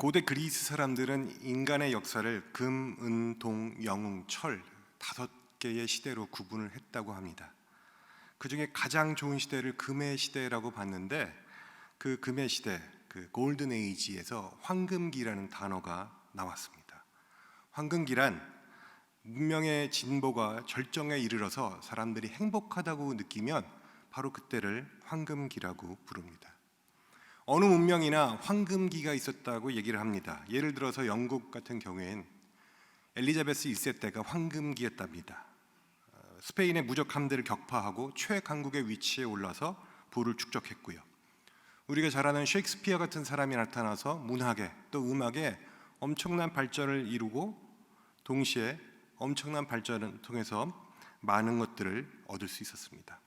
고대 그리스 사람들은 인간의 역사를 금, 은, 동, 영웅, 철 다섯 개의 시대로 구분을 했다고 합니다. 그 중에 가장 좋은 시대를 금의 시대라고 봤는데 그 금의 시대, 그 골든 에이지에서 황금기라는 단어가 나왔습니다. 황금기란 문명의 진보가 절정에 이르러서 사람들이 행복하다고 느끼면 바로 그때를 황금기라고 부릅니다. 어느 문명이나 황금기가 있었다고 얘기를 합니다. 예를 들어서 영국 같은 경우엔 엘리자베스 1세 때가 황금기였답니다. 어, 스페인의 무적 함대를 격파하고 최강국의 위치에 올라서 부를 축적했고요. 우리가 잘 아는 셰익스피어 같은 사람이 나타나서 문학에 또 음악에 엄청난 발전을 이루고 동시에 엄청난 발전을 통해서 많은 것들을 얻을 수 있었습니다.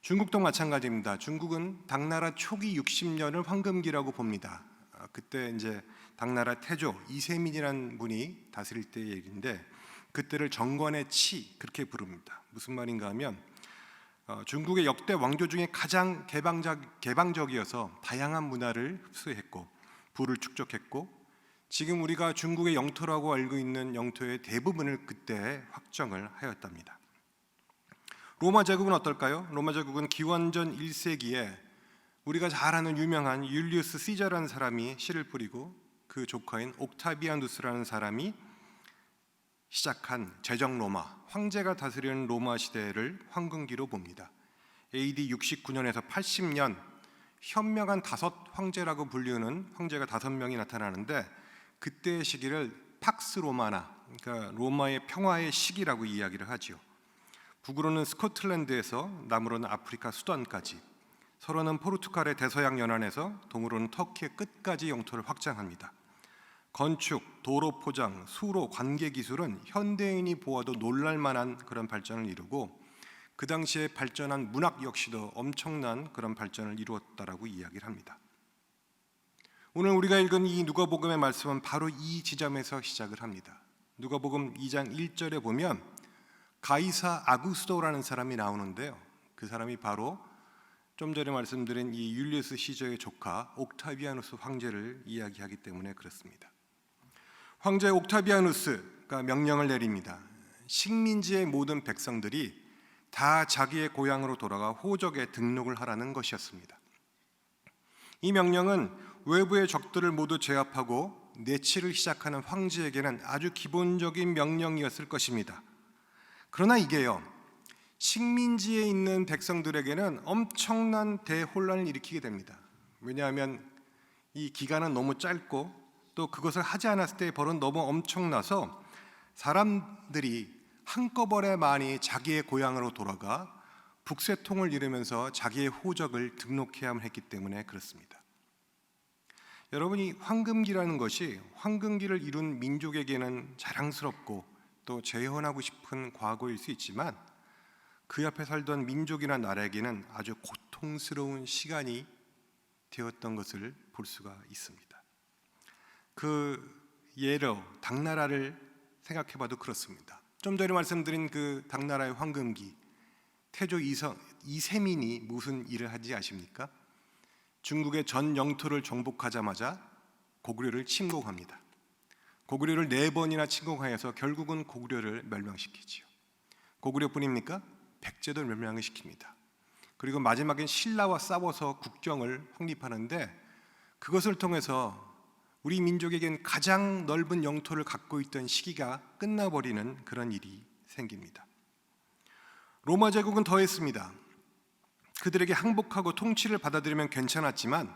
중국도 마찬가지입니다. 중국은 당나라 초기 60년을 황금기라고 봅니다. 아, 그때 이제 당나라 태조 이세민이라는 분이 다스릴 때의 얘기인데 그때를 정권의 치 그렇게 부릅니다. 무슨 말인가 하면 어, 중국의 역대 왕조 중에 가장 개방적, 개방적이어서 다양한 문화를 흡수했고 부를 축적했고 지금 우리가 중국의 영토라고 알고 있는 영토의 대부분을 그때 확정을 하였답니다. 로마 제국은 어떨까요? 로마 제국은 기원전 1세기에 우리가 잘 아는 유명한 율리우스 시저라는 사람이 씨를 뿌리고 그 조카인 옥타비아누스라는 사람이 시작한 제정 로마 황제가 다스리는 로마 시대를 황금기로 봅니다. AD 69년에서 80년 현명한 다섯 황제라고 불리는 황제가 다섯 명이 나타나는데 그때의 시기를 팍스 로마나 그러니까 로마의 평화의 시기라고 이야기를 하지요. 북으로는 스코틀랜드에서 남으로는 아프리카 수단까지 서로는 포르투갈의 대서양 연안에서 동으로는 터키의 끝까지 영토를 확장합니다. 건축, 도로 포장, 수로, 관계 기술은 현대인이 보아도 놀랄 만한 그런 발전을 이루고 그 당시에 발전한 문학 역시도 엄청난 그런 발전을 이루었다라고 이야기를 합니다. 오늘 우리가 읽은 이 누가복음의 말씀은 바로 이 지점에서 시작을 합니다. 누가복음 2장 1절에 보면 가이사 아구스도라는 사람이 나오는데요. 그 사람이 바로 좀 전에 말씀드린 이 율리우스 시저의 조카 옥타비아누스 황제를 이야기하기 때문에 그렇습니다. 황제 옥타비아누스가 명령을 내립니다. 식민지의 모든 백성들이 다 자기의 고향으로 돌아가 호적에 등록을 하라는 것이었습니다. 이 명령은 외부의 적들을 모두 제압하고 내치를 시작하는 황제에게는 아주 기본적인 명령이었을 것입니다. 그러나 이게요. 식민지에 있는 백성들에게는 엄청난 대혼란을 일으키게 됩니다. 왜냐하면 이 기간은 너무 짧고 또 그것을 하지 않았을 때의 벌은 너무 엄청나서 사람들이 한꺼번에 많이 자기의 고향으로 돌아가 북새통을 이루면서 자기의 호적을 등록해야만 했기 때문에 그렇습니다. 여러분이 황금기라는 것이 황금기를 이룬 민족에게는 자랑스럽고 또 재현하고 싶은 과거일 수 있지만 그 옆에 살던 민족이나 나라에게는 아주 고통스러운 시간이 되었던 것을 볼 수가 있습니다. 그 예로 당나라를 생각해봐도 그렇습니다. 좀 전에 말씀드린 그 당나라의 황금기 태조 이성, 이세민이 무슨 일을 하지 아십니까? 중국의 전 영토를 정복하자마자 고구려를 침공합니다. 고구려를 네 번이나 침공하여서 결국은 고구려를 멸망시키지요. 고구려뿐입니까? 백제도 멸망을 시킵니다. 그리고 마지막엔 신라와 싸워서 국경을 확립하는데 그것을 통해서 우리 민족에겐 가장 넓은 영토를 갖고 있던 시기가 끝나버리는 그런 일이 생깁니다. 로마 제국은 더했습니다. 그들에게 항복하고 통치를 받아들이면 괜찮았지만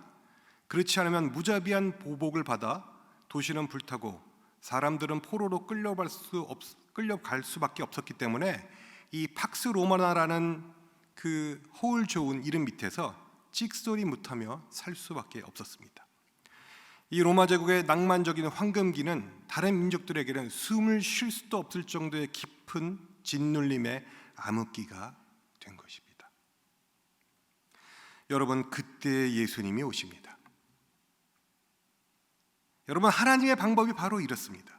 그렇지 않으면 무자비한 보복을 받아 도시는 불타고 사람들은 포로로 끌려갈 수 없, 끌려갈 수밖에 없었기 때문에 이 팍스 로마나라는 그 허울 좋은 이름 밑에서 찍소리 못하며 살 수밖에 없었습니다. 이 로마 제국의 낭만적인 황금기는 다른 민족들에게는 숨을 쉴 수도 없을 정도의 깊은 짓눌림의 암흑기가 된 것입니다. 여러분 그때 예수님이 오십니다. 여러분 하나님의 방법이 바로 이렇습니다.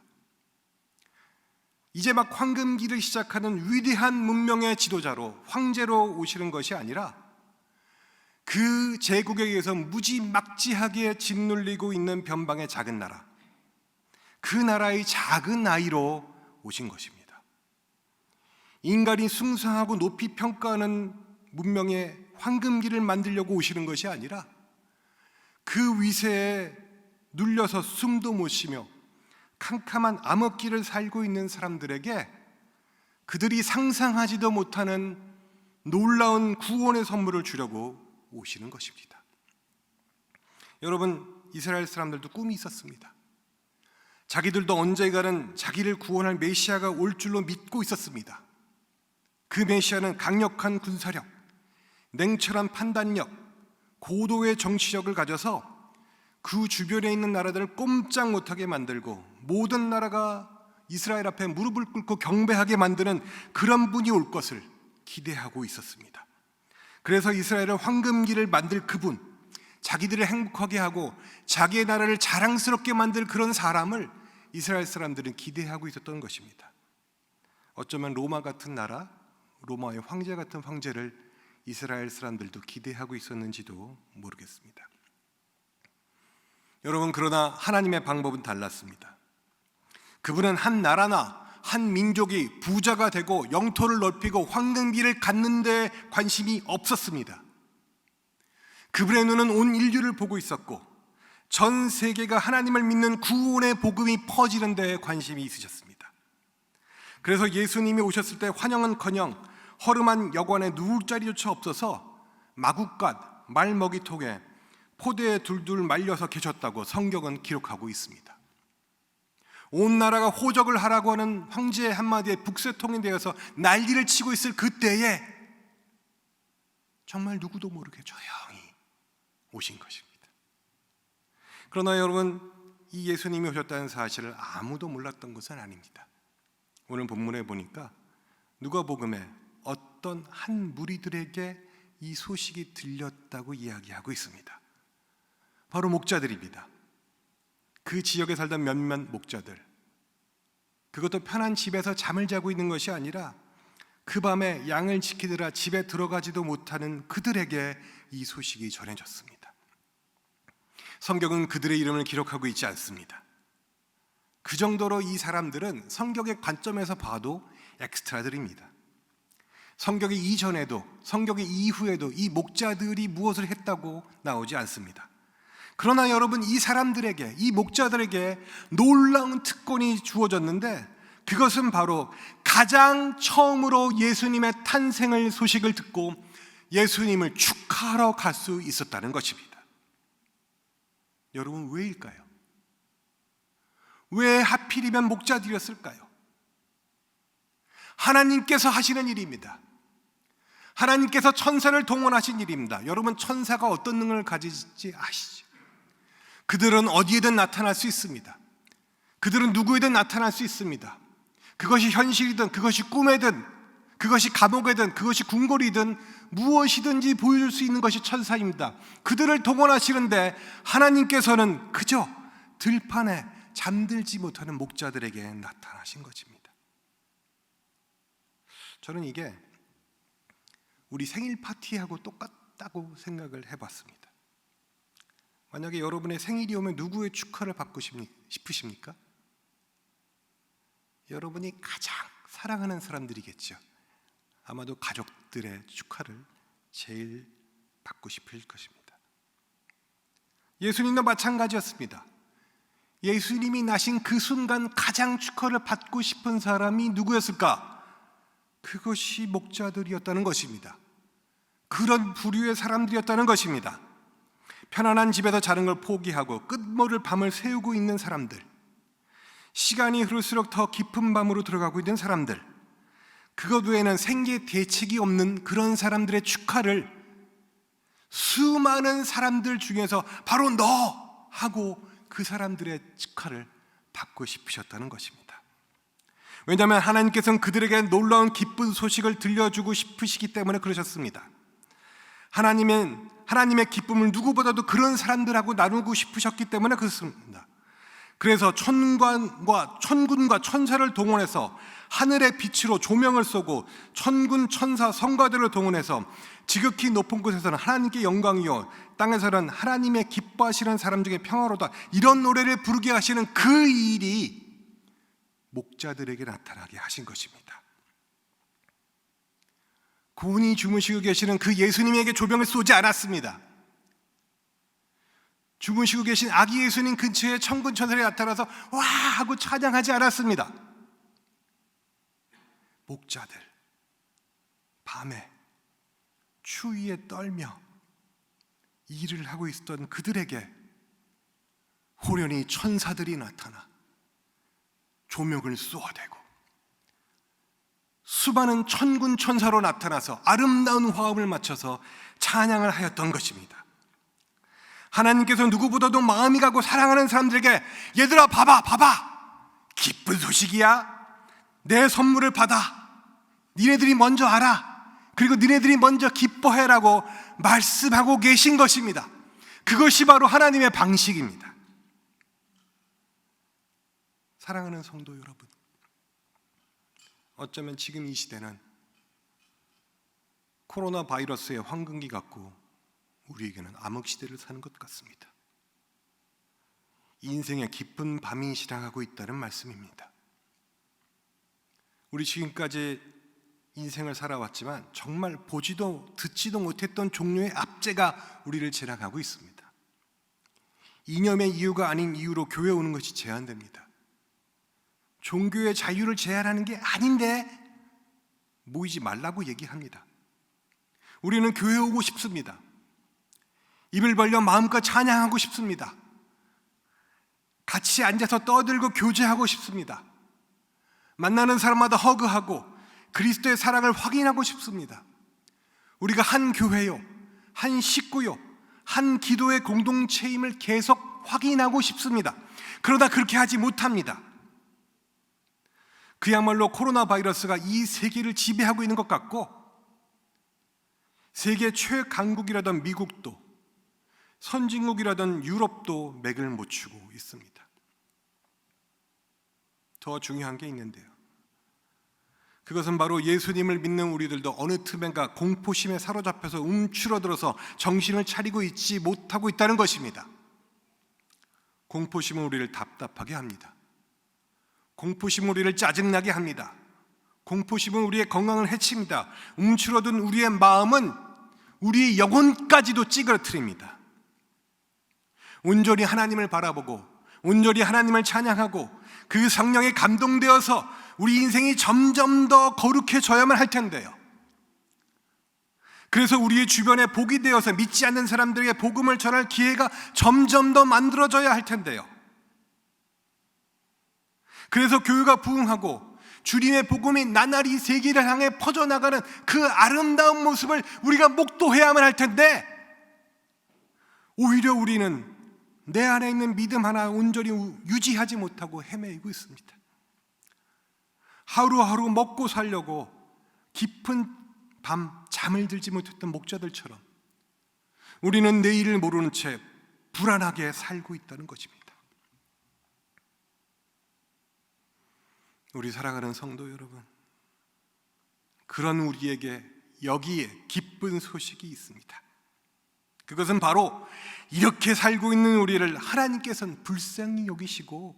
이제 막 황금기를 시작하는 위대한 문명의 지도자로 황제로 오시는 것이 아니라 그 제국에 의해서 무지막지하게 짓눌리고 있는 변방의 작은 나라, 그 나라의 작은 아이로 오신 것입니다. 인간이 숭상하고 높이 평가하는 문명의 황금기를 만들려고 오시는 것이 아니라 그 위세에 눌려서 숨도 못 쉬며 캄캄한 암흑기를 살고 있는 사람들에게 그들이 상상하지도 못하는 놀라운 구원의 선물을 주려고 오시는 것입니다. 여러분, 이스라엘 사람들도 꿈이 있었습니다. 자기들도 언젠가는 자기를 구원할 메시아가 올 줄로 믿고 있었습니다. 그 메시아는 강력한 군사력, 냉철한 판단력, 고도의 정치력을 가져서 그 주변에 있는 나라들을 꼼짝 못하게 만들고 모든 나라가 이스라엘 앞에 무릎을 꿇고 경배하게 만드는 그런 분이 올 것을 기대하고 있었습니다. 그래서 이스라엘을 황금기를 만들 그분, 자기들을 행복하게 하고 자기의 나라를 자랑스럽게 만들 그런 사람을 이스라엘 사람들은 기대하고 있었던 것입니다. 어쩌면 로마 같은 나라, 로마의 황제 같은 황제를 이스라엘 사람들도 기대하고 있었는지도 모르겠습니다. 여러분, 그러나 하나님의 방법은 달랐습니다. 그분은 한 나라나 한 민족이 부자가 되고 영토를 넓히고 황금비를 갖는 데 관심이 없었습니다. 그분의 눈은 온 인류를 보고 있었고 전 세계가 하나님을 믿는 구원의 복음이 퍼지는 데 관심이 있으셨습니다. 그래서 예수님이 오셨을 때 환영은커녕 허름한 여관에 누울 자리조차 없어서 마국간 말먹이통에 포대에 둘둘 말려서 계셨다고 성경은 기록하고 있습니다. 온 나라가 호적을 하라고 하는 황제의 한마디에 북새통이 되어서 난리를 치고 있을 그때에 정말 누구도 모르게 조용히 오신 것입니다. 그러나 여러분, 이 예수님이 오셨다는 사실을 아무도 몰랐던 것은 아닙니다. 오늘 본문에 보니까 누가복음에 어떤 한 무리들에게 이 소식이 들렸다고 이야기하고 있습니다. 바로 목자들입니다. 그 지역에 살던 몇몇 목자들. 그것도 편한 집에서 잠을 자고 있는 것이 아니라 그 밤에 양을 지키느라 집에 들어가지도 못하는 그들에게 이 소식이 전해졌습니다. 성경은 그들의 이름을 기록하고 있지 않습니다. 그 정도로 이 사람들은 성경의 관점에서 봐도 엑스트라들입니다. 성경의 이전에도 성경의 이후에도 이 목자들이 무엇을 했다고 나오지 않습니다. 그러나 여러분 이 사람들에게 이 목자들에게 놀라운 특권이 주어졌는데 그것은 바로 가장 처음으로 예수님의 탄생을 소식을 듣고 예수님을 축하하러 갈 수 있었다는 것입니다. 여러분 왜일까요? 왜 하필이면 목자들이었을까요? 하나님께서 하시는 일입니다. 하나님께서 천사를 동원하신 일입니다. 여러분 천사가 어떤 능력을 가지지 아시죠? 그들은 어디에든 나타날 수 있습니다. 그들은 누구에든 나타날 수 있습니다. 그것이 현실이든 그것이 꿈에든 그것이 감옥에든 그것이 궁궐이든 무엇이든지 보여줄 수 있는 것이 천사입니다. 그들을 동원하시는데 하나님께서는 그저 들판에 잠들지 못하는 목자들에게 나타나신 것입니다. 저는 이게 우리 생일 파티하고 똑같다고 생각을 해봤습니다. 만약에 여러분의 생일이 오면 누구의 축하를 받고 싶으십니까? 여러분이 가장 사랑하는 사람들이겠죠. 아마도 가족들의 축하를 제일 받고 싶을 것입니다. 예수님도 마찬가지였습니다. 예수님이 나신 그 순간 가장 축하를 받고 싶은 사람이 누구였을까? 그것이 목자들이었다는 것입니다. 그런 부류의 사람들이었다는 것입니다. 편안한 집에서 자는 걸 포기하고 끝모를 밤을 새우고 있는 사람들, 시간이 흐를수록 더 깊은 밤으로 들어가고 있는 사람들, 그것 외에는 생계 대책이 없는 그런 사람들의 축하를 수많은 사람들 중에서 바로 너 하고 그 사람들의 축하를 받고 싶으셨다는 것입니다. 왜냐하면 하나님께서는 그들에게 놀라운 기쁜 소식을 들려주고 싶으시기 때문에 그러셨습니다. 하나님은 하나님의 기쁨을 누구보다도 그런 사람들하고 나누고 싶으셨기 때문에 그렇습니다. 그래서 천관과 천군과 천사를 동원해서 하늘의 빛으로 조명을 쏘고 천군 천사 성가들을 동원해서 지극히 높은 곳에서는 하나님께 영광이요 땅에서는 하나님의 기뻐하시는 사람 중에 평화로다 이런 노래를 부르게 하시는 그 일이 목자들에게 나타나게 하신 것입니다. 고운이 주무시고 계시는 그 예수님에게 조명을 쏘지 않았습니다. 주무시고 계신 아기 예수님 근처에 천군 천사들이 나타나서 와 하고 찬양하지 않았습니다. 목자들 밤에 추위에 떨며 일을 하고 있었던 그들에게 호련히 천사들이 나타나 조명을 쏘아대고 수많은 천군 천사로 나타나서 아름다운 화음을 맞춰서 찬양을 하였던 것입니다. 하나님께서 누구보다도 마음이 가고 사랑하는 사람들에게 얘들아 봐봐 봐봐. 기쁜 소식이야. 내 선물을 받아. 니네들이 먼저 알아. 그리고 니네들이 먼저 기뻐해라고 말씀하고 계신 것입니다. 그것이 바로 하나님의 방식입니다. 사랑하는 성도 여러분 어쩌면 지금 이 시대는 코로나 바이러스의 황금기 같고 우리에게는 암흑 시대를 사는 것 같습니다. 인생의 깊은 밤이 지나가고 있다는 말씀입니다. 우리 지금까지 인생을 살아왔지만 정말 보지도 듣지도 못했던 종류의 압제가 우리를 지나가고 있습니다. 이념의 이유가 아닌 이유로 교회 오는 것이 제한됩니다. 종교의 자유를 제한하는 게 아닌데 모이지 말라고 얘기합니다. 우리는 교회 오고 싶습니다. 입을 벌려 마음껏 찬양하고 싶습니다. 같이 앉아서 떠들고 교제하고 싶습니다. 만나는 사람마다 허그하고 그리스도의 사랑을 확인하고 싶습니다. 우리가 한 교회요, 한 식구요, 한 기도의 공동체임을 계속 확인하고 싶습니다. 그러다 그렇게 하지 못합니다. 그야말로 코로나 바이러스가 이 세계를 지배하고 있는 것 같고, 세계 최강국이라던 미국도 선진국이라던 유럽도 맥을 못 추고 있습니다. 더 중요한 게 있는데요. 그것은 바로 예수님을 믿는 우리들도 어느 틈엔가 공포심에 사로잡혀서 움츠러들어서 정신을 차리고 있지 못하고 있다는 것입니다. 공포심은 우리를 답답하게 합니다. 공포심은 우리를 짜증나게 합니다. 공포심은 우리의 건강을 해칩니다. 움츠러든 우리의 마음은 우리의 영혼까지도 찌그러뜨립니다. 온전히 하나님을 바라보고 온전히 하나님을 찬양하고 그 성령에 감동되어서 우리 인생이 점점 더 거룩해져야만 할 텐데요. 그래서 우리의 주변에 복이 되어서 믿지 않는 사람들에게 복음을 전할 기회가 점점 더 만들어져야 할 텐데요. 그래서 교회가 부흥하고 주님의 복음이 나날이 세계를 향해 퍼져나가는 그 아름다운 모습을 우리가 목도해야만 할 텐데 오히려 우리는 내 안에 있는 믿음 하나 온전히 유지하지 못하고 헤매이고 있습니다. 하루하루 먹고 살려고 깊은 밤 잠을 들지 못했던 목자들처럼 우리는 내일을 모르는 채 불안하게 살고 있다는 것입니다. 우리 사랑하는 성도 여러분, 그런 우리에게 여기에 기쁜 소식이 있습니다. 그것은 바로 이렇게 살고 있는 우리를 하나님께서는 불쌍히 여기시고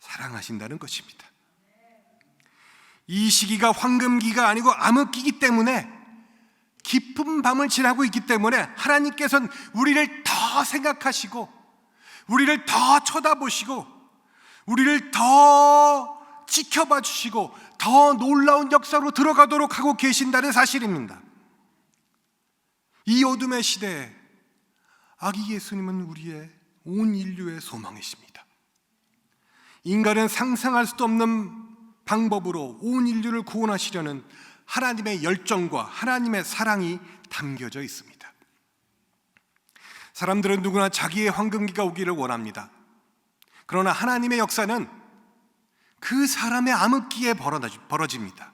사랑하신다는 것입니다. 이 시기가 황금기가 아니고 암흑기기 때문에 깊은 밤을 지나고 있기 때문에 하나님께서는 우리를 더 생각하시고 우리를 더 쳐다보시고 우리를 더 지켜봐 주시고 더 놀라운 역사로 들어가도록 하고 계신다는 사실입니다. 이 어둠의 시대에 아기 예수님은 우리의 온 인류의 소망이십니다. 인간은 상상할 수도 없는 방법으로 온 인류를 구원하시려는 하나님의 열정과 하나님의 사랑이 담겨져 있습니다. 사람들은 누구나 자기의 황금기가 오기를 원합니다. 그러나 하나님의 역사는 그 사람의 암흑기에 벌어집니다.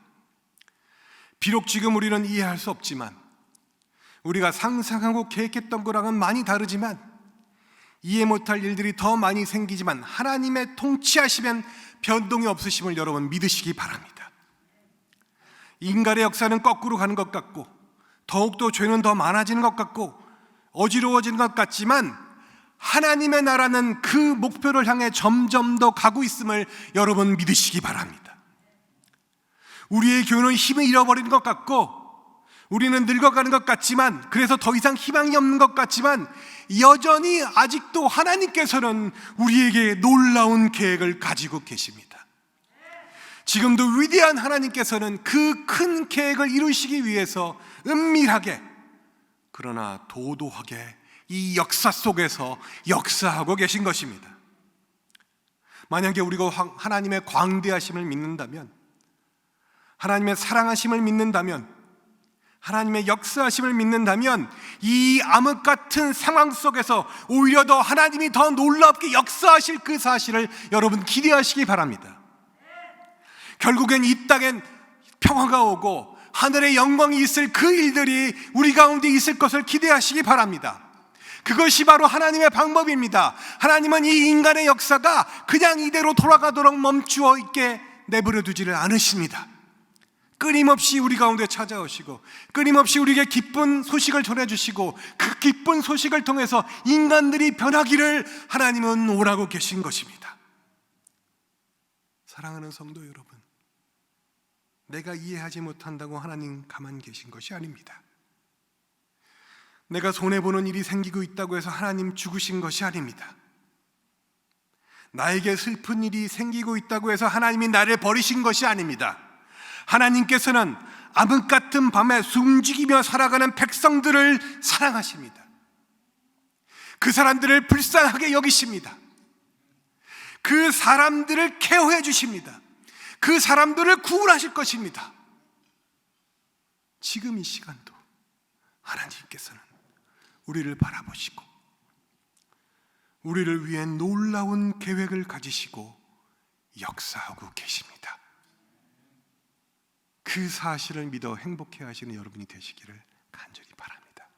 비록 지금 우리는 이해할 수 없지만 우리가 상상하고 계획했던 거랑은 많이 다르지만 이해 못할 일들이 더 많이 생기지만 하나님의 통치하시면 변동이 없으심을 여러분 믿으시기 바랍니다. 인간의 역사는 거꾸로 가는 것 같고 더욱더 죄는 더 많아지는 것 같고 어지러워지는 것 같지만 하나님의 나라는 그 목표를 향해 점점 더 가고 있음을 여러분 믿으시기 바랍니다. 우리의 교회는 힘을 잃어버리는 것 같고 우리는 늙어가는 것 같지만 그래서 더 이상 희망이 없는 것 같지만 여전히 아직도 하나님께서는 우리에게 놀라운 계획을 가지고 계십니다. 지금도 위대한 하나님께서는 그 큰 계획을 이루시기 위해서 은밀하게 그러나 도도하게 이 역사 속에서 역사하고 계신 것입니다. 만약에 우리가 황- 하나님의 광대하심을 믿는다면 하나님의 사랑하심을 믿는다면 하나님의 역사하심을 믿는다면 이 암흑 같은 상황 속에서 오히려 더 하나님이 더 놀랍게 역사하실 그 사실을 여러분 기대하시기 바랍니다. 결국엔 이 땅엔 평화가 오고 하늘의 영광이 있을 그 일들이 우리 가운데 있을 것을 기대하시기 바랍니다. 그것이 바로 하나님의 방법입니다. 하나님은 이 인간의 역사가 그냥 이대로 돌아가도록 멈추어 있게 내버려 두지를 않으십니다. 끊임없이 우리 가운데 찾아오시고 끊임없이 우리에게 기쁜 소식을 전해주시고 그 기쁜 소식을 통해서 인간들이 변하기를 하나님은 오라고 계신 것입니다. 사랑하는 성도 여러분, 내가 이해하지 못한다고 하나님 가만 계신 것이 아닙니다. 내가 손해보는 일이 생기고 있다고 해서 하나님 죽으신 것이 아닙니다. 나에게 슬픈 일이 생기고 있다고 해서 하나님이 나를 버리신 것이 아닙니다. 하나님께서는 암흑 같은 밤에 숨죽이며 살아가는 백성들을 사랑하십니다. 그 사람들을 불쌍하게 여기십니다. 그 사람들을 케어해 주십니다. 그 사람들을 구원하실 것입니다. 지금 이 시간도 하나님께서는 우리를 바라보시고 우리를 위해 놀라운 계획을 가지시고 역사하고 계십니다. 그 사실을 믿어 행복해 하시는 여러분이 되시기를 간절히 바랍니다.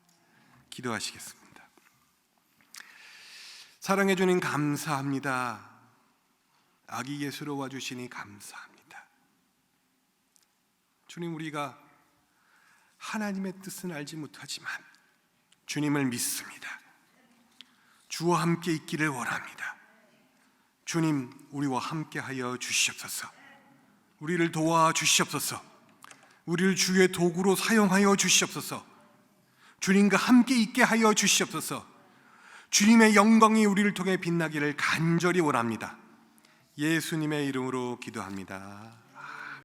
기도하시겠습니다. 사랑해 주님 감사합니다. 아기 예수로 와 주시니 감사합니다. 주님 우리가 하나님의 뜻은 알지 못하지만 주님을 믿습니다. 주와 함께 있기를 원합니다. 주님 우리와 함께 하여 주시옵소서. 우리를 도와 주시옵소서. 우리를 주의 도구로 사용하여 주시옵소서. 주님과 함께 있게 하여 주시옵소서. 주님의 영광이 우리를 통해 빛나기를 간절히 원합니다. 예수님의 이름으로 기도합니다.